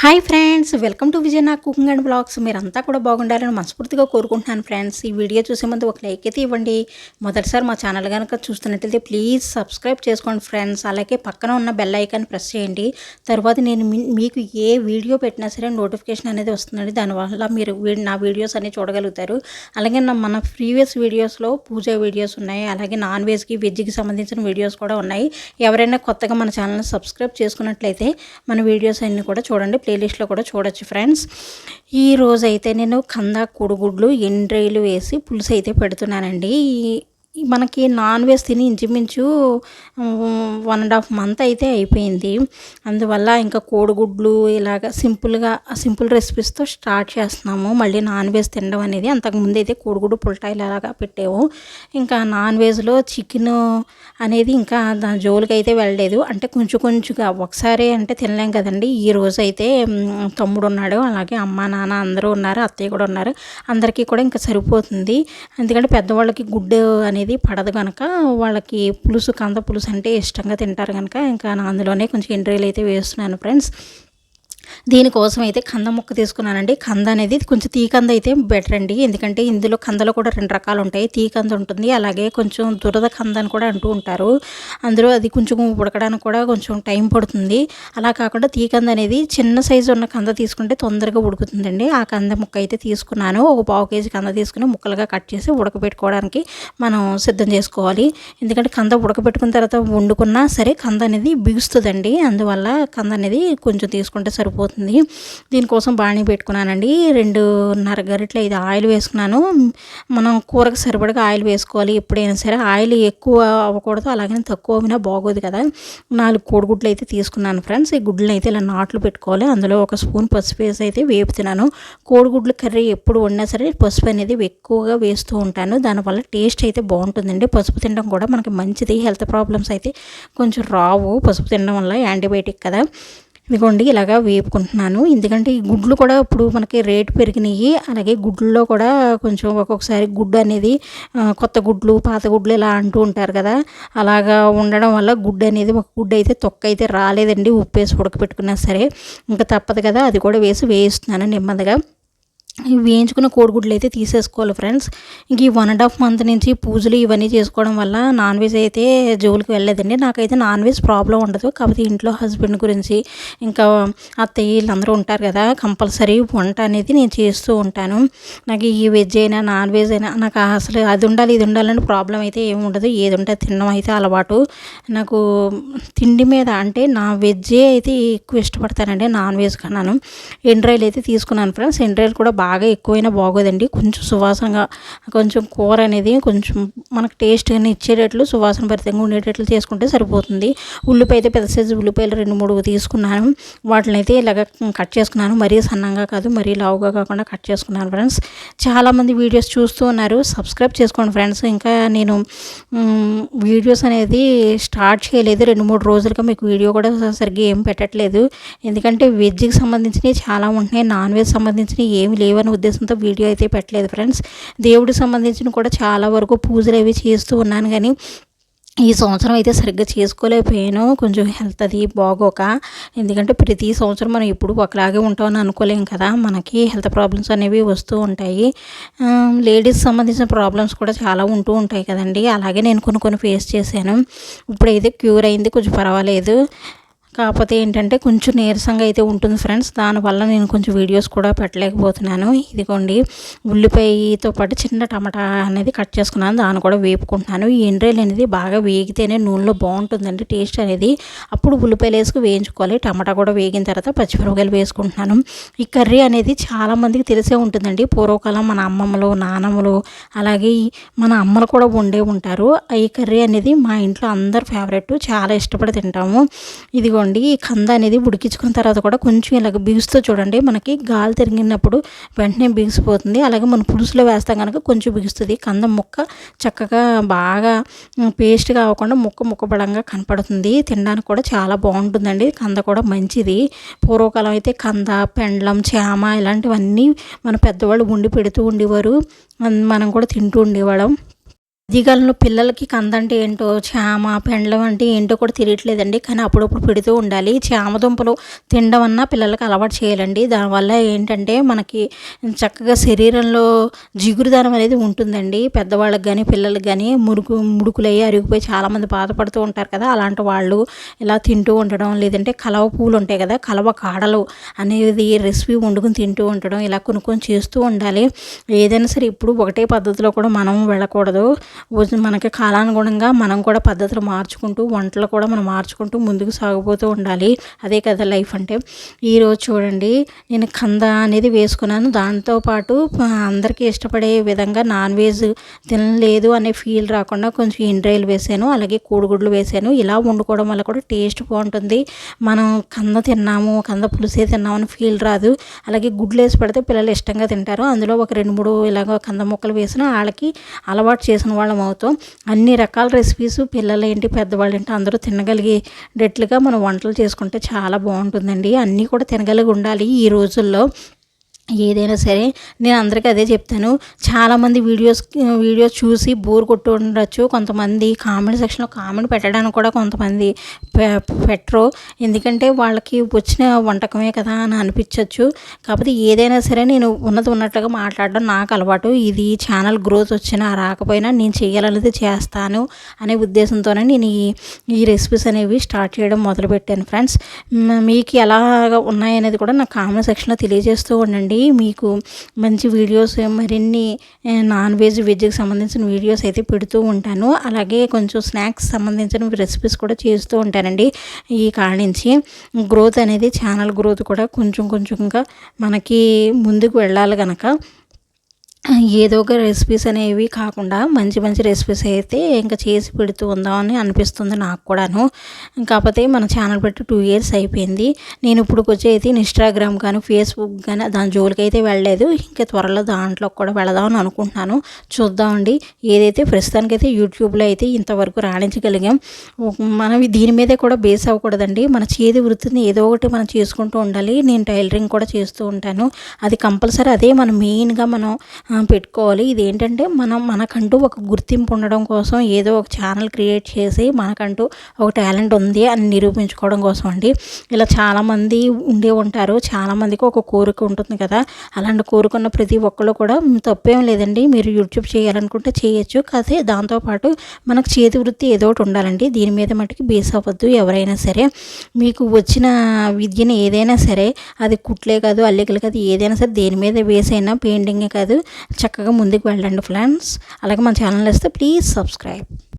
Hi friends welcome to Vijay నా cooking and blogs మీరంతా కూడా బాగుండాలని మనస్ఫూర్తిగా కోరుకుంటున్నాను ఫ్రెండ్స్ ఈ వీడియో చూసే ముందు ఒక లైక్ అయితే ఇవ్వండి. మొదటిసారి మా ఛానల్ కనుక చూస్తున్నట్లయితే ప్లీజ్ సబ్స్క్రైబ్ చేసుకోండి ఫ్రెండ్స్ అలాగే పక్కన ఉన్న బెల్ ఐకాన్ ప్రెస్ చేయండి. తర్వాత నేను మీకు ఏ వీడియో పెట్టినా సరే నోటిఫికేషన్ అనేది వస్తుందండి. దానివల్ల మీరు నా వీడియోస్ అన్ని చూడగలుగుతారు. అలాగే నా మన ప్రీవియస్ వీడియోస్లో పూజ వీడియోస్ ఉన్నాయి. అలాగే నాన్ వెజ్కి వెజ్కి సంబంధించిన వీడియోస్ కూడా ఉన్నాయి. ఎవరైనా కొత్తగా మన ఛానల్ని సబ్స్క్రైబ్ చేసుకున్నట్లయితే మన వీడియోస్ అన్నీ కూడా చూడండి. ప్లేలిస్ట్లో కూడా చూడొచ్చు ఫ్రెండ్స్. ఈ రోజైతే అయితే నేను కంద కొడుగుడ్లు ఎండ్రైలు వేసి పులుసు అయితే పెడుతున్నానండి. ఈ మనకి నాన్ వెజ్ తిని ఇంచుమించు వన్ అండ్ హాఫ్ మంత్ అయితే అయిపోయింది. అందువల్ల ఇంకా కోడిగుడ్లు ఇలాగ సింపుల్గా సింపుల్ రెసిపీస్తో స్టార్ట్ చేస్తున్నాము. మళ్ళీ నాన్ వెజ్ తినడం అనేది అంతకుముందు అయితే కోడిగుడ్డు పుల్టాయిలు అలాగా పెట్టాము ఇంకా నాన్ వెజ్లో చికెన్ అనేది ఇంకా దాని జోలికి అయితే వెళ్ళలేదు. అంటే కొంచెం కొంచెంగా ఒకసారి అంటే తినలేం కదండి. ఈ రోజు అయితే తమ్ముడు ఉన్నాడు. అలాగే అమ్మ నాన్న అందరూ ఉన్నారు అత్తయ్య కూడా ఉన్నారు. అందరికీ కూడా ఇంకా సరిపోతుంది. ఎందుకంటే పెద్దవాళ్ళకి గుడ్డు అనేది అనేది పడదు కనుక వాళ్ళకి పులుసు కంద పులుసు అంటే ఇష్టంగా తింటారు కనుక ఇంకా అందులోనే కొంచెం ఎండ్రీలు అయితే వేస్తున్నాను ఫ్రెండ్స్. దీనికోసం అయితే కంద ముక్క తీసుకున్నానండి. కంద అనేది కొంచెం తీకంద అయితే బెటర్ అండి. ఎందుకంటే ఇందులో కందలో కూడా రెండు రకాలు ఉంటాయి తీకంద ఉంటుంది. అలాగే కొంచెం దురద కంద అని కూడా అంటూ ఉంటారు. అందులో అది కొంచెం ఉడకడానికి కూడా కొంచెం టైం పడుతుంది. అలా కాకుండా తీకంద అనేది చిన్న సైజు ఉన్న కంద తీసుకుంటే తొందరగా ఉడుకుతుందండి. ఆ కంద ముక్క అయితే తీసుకున్నాను. ఒక పావు కేజీ కంద తీసుకుని ముక్కలుగా కట్ చేసి ఉడకబెట్టుకోవడానికి మనం సిద్ధం చేసుకోవాలి. ఎందుకంటే కంద ఉడకబెట్టుకున్న తర్వాత వండుకున్నా సరే కంద అనేది బిగుస్తుందండి. అందువల్ల కంద అనేది కొంచెం తీసుకుంటే సరిపోతుంది. అయిపోతుంది దీనికోసం బాణీ పెట్టుకున్నానండి. రెండున్నర గరిటలు ఇది ఆయిల్ వేసుకున్నాను. మనం కూరకు సరిపడగా ఆయిల్ వేసుకోవాలి. ఎప్పుడైనా సరే ఆయిల్ ఎక్కువ అవ్వకూడదు. అలాగే తక్కువ అవినా బాగోదు కదా. నాలుగు కోడిగుడ్లు అయితే తీసుకున్నాను ఫ్రెండ్స్. ఈ గుడ్లను అయితే ఇలా నాట్లు పెట్టుకోవాలి. అందులో ఒక స్పూన్ పసుపు వేసి అయితే వేపుతున్నాను. కోడిగుడ్లు కర్రీ ఎప్పుడు వండినా సరే పసుపు అనేది ఎక్కువగా వేస్తూ ఉంటాను. దానివల్ల టేస్ట్ అయితే బాగుంటుందండి. పసుపు తినడం కూడా మనకి మంచిది. హెల్త్ ప్రాబ్లమ్స్ అయితే కొంచెం రావు. పసుపు తినడం వల్ల యాంటీబయాటిక్ కదా. ఇదిగోండి ఇలాగా వేపుకుంటున్నాను. ఎందుకంటే ఈ గుడ్లు కూడా ఇప్పుడు మనకి రేటు పెరిగినాయి. అలాగే గుడ్లలో కూడా కొంచెం ఒక్కొక్కసారి గుడ్డు అనేది కొత్త గుడ్లు పాత గుడ్లు ఇలా అంటూ ఉంటారు కదా. అలాగా ఉండడం వల్ల గుడ్డు అనేది ఒక గుడ్డు అయితే తొక్క అయితే రాలేదండి. ఉప్పు వేసి ఉడకపెట్టుకున్నా సరే. ఇంకా తప్పదు కదా అది కూడా వేసి వేయిస్తున్నాను నెమ్మదిగా. వేయించుకున్న కోడిగుడ్లు అయితే తీసేసుకోవాలి ఫ్రెండ్స్. ఇంక ఈ వన్ అండ్ హాఫ్ మంత్ నుంచి పూజలు ఇవన్నీ చేసుకోవడం వల్ల నాన్ వెజ్ అయితే జోలికి వెళ్ళలేదండి. నాకైతే నాన్ వెజ్ ప్రాబ్లం ఉండదు. కాకపోతే ఇంట్లో హస్బెండ్ గురించి ఇంకా అత్తయ్య వీళ్ళందరూ ఉంటారు కదా కంపల్సరీ వంట అనేది నేను చేస్తూ ఉంటాను. నాకు ఈ వెజ్ అయినా నాన్ వెజ్ అయినా నాకు అసలు అది ఉండాలి ఇది ఉండాలని ప్రాబ్లం అయితే ఏమి ఉండదు. ఏది ఉంటే తినడం అయితే అలవాటు. నాకు తిండి మీద అంటే నా వెజ్జే అయితే ఎక్కువ ఇష్టపడతానండి నాన్ వెజ్ కన్నాను. ఎండ్రాయిల్ అయితే తీసుకున్నాను ఫ్రెండ్స్. ఎండ్రాయిల్ కూడా బాగా బాగా ఎక్కువైనా బాగోదండి. కొంచెం సువాసనగా కొంచెం కూర అనేది కొంచెం మనకు టేస్ట్ కానీ ఇచ్చేటట్లు సువాసన భరితంగా ఉండేటట్లు చేసుకుంటే సరిపోతుంది. ఉల్లిపాయ అయితే పెద్ద సైజు ఉల్లిపాయలు రెండు మూడు తీసుకున్నాను. వాటిని అయితే ఇలాగ కట్ చేసుకున్నాను. మరీ సన్నంగా కాదు మరీ లావుగా కాకుండా కట్ చేసుకున్నాను ఫ్రెండ్స్ చాలామంది వీడియోస్ చూస్తూ ఉన్నారు. సబ్స్క్రైబ్ చేసుకోండి ఫ్రెండ్స్ ఇంకా నేను వీడియోస్ అనేది స్టార్ట్ చేయలేదు. రెండు మూడు రోజులుగా మీకు వీడియో కూడా సరిగ్గా ఏం పెట్టట్లేదు. ఎందుకంటే వెజ్కి సంబంధించినవి చాలా ఉంటున్నాయి. నాన్ వెజ్ సంబంధించినవి ఏమి లేవు. లేవనే ఉద్దేశంతో వీడియో అయితే పెట్టలేదు ఫ్రెండ్స్. దేవుడికి సంబంధించిన కూడా చాలా వరకు పూజలు అవి చేస్తూ ఉన్నాను కానీ ఈ సంవత్సరం అయితే సరిగ్గా చేసుకోలేకపోయాను. కొంచెం హెల్త్ అది బాగోక. ఎందుకంటే ప్రతి సంవత్సరం మనం ఎప్పుడు ఒకలాగే ఉంటామని అనుకోలేం కదా. మనకి హెల్త్ ప్రాబ్లమ్స్ అనేవి వస్తూ ఉంటాయి. లేడీస్ సంబంధించిన ప్రాబ్లమ్స్ కూడా చాలా ఉంటూ ఉంటాయి కదండి. అలాగే నేను కొన్ని కొన్ని ఫేస్ చేశాను. ఇప్పుడైతే క్యూర్ అయింది. కొంచెం పర్వాలేదు. కాకపోతే ఏంటంటే కొంచెం నీరసంగా అయితే ఉంటుంది ఫ్రెండ్స్. దానివల్ల నేను కొంచెం వీడియోస్ కూడా పెట్టలేకపోతున్నాను. ఇదిగోండి ఉల్లిపాయతో పాటు చిన్న టమాటా అనేది కట్ చేసుకున్నాను. దాన్ని కూడా వేపుకుంటున్నాను. ఈ ఎండ్రాయిల్ అనేది బాగా వేగితేనే నూనెలో బాగుంటుందండి టేస్ట్ అనేది. అప్పుడు ఉల్లిపాయలు వేసుకు వేయించుకోవాలి. టమాటా కూడా వేగిన తర్వాత పచ్చిమిరపకాయలు వేసుకుంటున్నాను. ఈ కర్రీ అనేది చాలామందికి తెలిసే ఉంటుందండి. పూర్వకాలం మన అమ్మమ్మలు నానమ్మలు అలాగే మన అమ్మలు కూడా వండే ఉంటారు. ఈ కర్రీ అనేది మా ఇంట్లో అందరు ఫేవరెట్. చాలా ఇష్టపడి తింటాము. ఇదిగోండి. చూడండి ఈ కంద అనేది ఉడికించుకున్న తర్వాత కూడా కొంచెం ఇలాగ బిగుస్తూ చూడండి. మనకి గాలి తిరిగినప్పుడు వెంటనే బిగిసిపోతుంది. అలాగే మనం పులుసులో వేస్తాం కనుక కొంచెం బిగుస్తుంది. కంద ముక్క చక్కగా బాగా పేస్ట్గా అవ్వకుండా ముక్క ముక్క బలంగా కనపడుతుంది. తినడానికి కూడా చాలా బాగుంటుందండి. కంద కూడా మంచిది. పూర్వకాలం అయితే కంద పెండ్లం చేమ ఇలాంటివన్నీ మన పెద్దవాళ్ళు ఉండి పెడుతూ ఉండేవారు. మనం కూడా తింటూ ఉండేవాళ్ళం. మధ్యకాలంలో పిల్లలకి కందంటే ఏంటో చామ పెండలం అంటే ఏంటో కూడా తెలియట్లేదండి. కానీ అప్పుడప్పుడు పెడుతూ ఉండాలి. చామ దుంపలు తినడం అన్నా పిల్లలకి అలవాటు చేయాలండి. దానివల్ల ఏంటంటే మనకి చక్కగా శరీరంలో జిగురుదనం అనేది ఉంటుందండి. పెద్దవాళ్ళకి కానీ పిల్లలకి కానీ మురుకు ముడుకులయ్యి అరిగిపోయి చాలామంది బాధపడుతూ ఉంటారు కదా. అలాంటి వాళ్ళు ఇలా తింటూ ఉండడం లేదంటే కలవ పూలు ఉంటాయి కదా కలవ కాడలు అనేది రెసిపీ వండుకుని తింటూ ఉండడం ఇలా కొనుక్కొని చేస్తూ ఉండాలి. ఏదైనా సరే ఇప్పుడు ఒకటే పద్ధతిలో కూడా మనం వెళ్ళకూడదు. మనకి కాలానుగుణంగా మనం కూడా పద్ధతులు మార్చుకుంటూ వంటలు కూడా మనం మార్చుకుంటూ ముందుకు సాగిపోతూ ఉండాలి. అదే కదా లైఫ్ అంటే. ఈరోజు చూడండి నేను కంద అనేది వేసుకున్నాను. దాంతోపాటు అందరికీ ఇష్టపడే విధంగా నాన్ వెజ్ తినలేదు అనే ఫీల్ రాకుండా కొంచెం ఇండ్రాయిల్ వేసాను అలాగే కోడిగుడ్లు వేసాను. ఇలా వండుకోవడం వల్ల కూడా టేస్ట్ బాగుంటుంది. మనం కంద తిన్నాము కంద పులుసే తిన్నామని ఫీల్ రాదు. అలాగే గుడ్లు వేసి పెడితే పిల్లలు ఇష్టంగా తింటారు. అందులో ఒక రెండు మూడు ఇలాగ కంద ముక్కలు వేసిన వాళ్ళకి అలవాటు చేసిన వాళ్ళు అవుతాం. అన్ని రకాల రెసిపీస్ పిల్లలు ఏంటి పెద్దవాళ్ళు ఏంటి అందరూ తినగలిగేటట్లుగా మనం వంటలు చేసుకుంటే చాలా బాగుంటుందండి. అన్నీ కూడా తినగలిగి ఉండాలి ఈ రోజుల్లో. ఏదైనా సరే నేను అందరికీ అదే చెప్తాను. చాలామంది వీడియోస్ వీడియోస్ చూసి బోర్ కొట్టు ఉండొచ్చు. కొంతమంది కామెంట్ సెక్షన్లో కామెంట్ పెట్టడానికి కూడా కొంతమంది పెట్టరు. ఎందుకంటే వాళ్ళకి వచ్చిన వంటకమే కదా అని అనిపించవచ్చు కాకపోతే ఏదైనా సరే నేను ఉన్నది ఉన్నట్లుగా మాట్లాడడం నాకు అలవాటు. ఇది ఛానల్ గ్రోత్ వచ్చినా రాకపోయినా నేను చేయాలనేది చేస్తాను అనే ఉద్దేశంతోనే నేను ఈ ఈ రెసిపీస్ అనేవి స్టార్ట్ చేయడం మొదలుపెట్టాను ఫ్రెండ్స్. మీకు ఎలాగ ఉన్నాయనేది కూడా నాకు కామెంట్ సెక్షన్లో తెలియజేస్తూ ఉండండి. మీకు మంచి వీడియోస్ మరిన్ని నాన్ వెజ్ వెజ్కి సంబంధించిన వీడియోస్ అయితే పెడుతూ ఉంటాను. అలాగే కొంచెం స్నాక్స్ సంబంధించిన రెసిపీస్ కూడా చేస్తూ ఉంటానండి ఈ కాడ నుంచి. గ్రోత్ అనేది ఛానల్ గ్రోత్ కూడా కొంచెం కొంచెంగా మనకి ముందుకు వెళ్ళాలి కనుక ఏదో ఒక రెసిపీస్ అనేవి కాకుండా మంచి మంచి రెసిపీస్ అయితే ఇంకా చేసి పెడుతూ ఉందామని అనిపిస్తుంది నాకు కూడాను. కాకపోతే మన ఛానల్ పెట్టి టూ ఇయర్స్ అయిపోయింది. నేను ఇప్పుడు వచ్చి అయితే ఇన్స్టాగ్రామ్ కానీ ఫేస్బుక్ కానీ దాని జోలికి అయితే వెళ్ళలేదు. ఇంకా త్వరలో దాంట్లో కూడా వెళదామని అనుకుంటున్నాను. చూద్దామండి. ఏదైతే ప్రస్తుతానికైతే యూట్యూబ్లో అయితే ఇంతవరకు రాణించగలిగాం. మనం దీని మీదే కూడా బేస్ అవ్వకూడదండి. మన చేతి వృత్తిని ఏదో ఒకటి మనం చేసుకుంటూ ఉండాలి. నేను టైలరింగ్ కూడా చేస్తూ ఉంటాను. అది కంపల్సరీ అదే మనం మెయిన్గా మనం పెట్టుకోవాలి. ఇది ఏంటంటే మనం మనకంటూ ఒక గుర్తింపు ఉండడం కోసం ఏదో ఒక ఛానల్ క్రియేట్ చేసి మనకంటూ ఒక టాలెంట్ ఉంది అని నిరూపించుకోవడం కోసం అండి. ఇలా చాలామంది ఉండే ఉంటారు. చాలామందికి ఒక కోరిక ఉంటుంది కదా. అలాంటి కోరుకున్న ప్రతి ఒక్కరు కూడా తప్పేం లేదండి. మీరు యూట్యూబ్ చేయాలనుకుంటే చేయొచ్చు. కాదే దాంతోపాటు మనకు చేతి వృత్తి ఏదో ఒకటి ఉండాలండి. దీని మీద మటుకు బేస్ అవ్వద్దు ఎవరైనా సరే. మీకు వచ్చిన విద్యను ఏదైనా సరే అది కుట్లే కాదు అల్లికలు కాదు ఏదైనా సరే దేని మీద బేస్ అయినా పెయింటింగే కాదు చక్కగా ముందుకు వెళ్ళండి ఫ్రెండ్స్. అలాగే మన ఛానల్ వస్తే ప్లీజ్ సబ్స్క్రైబ్.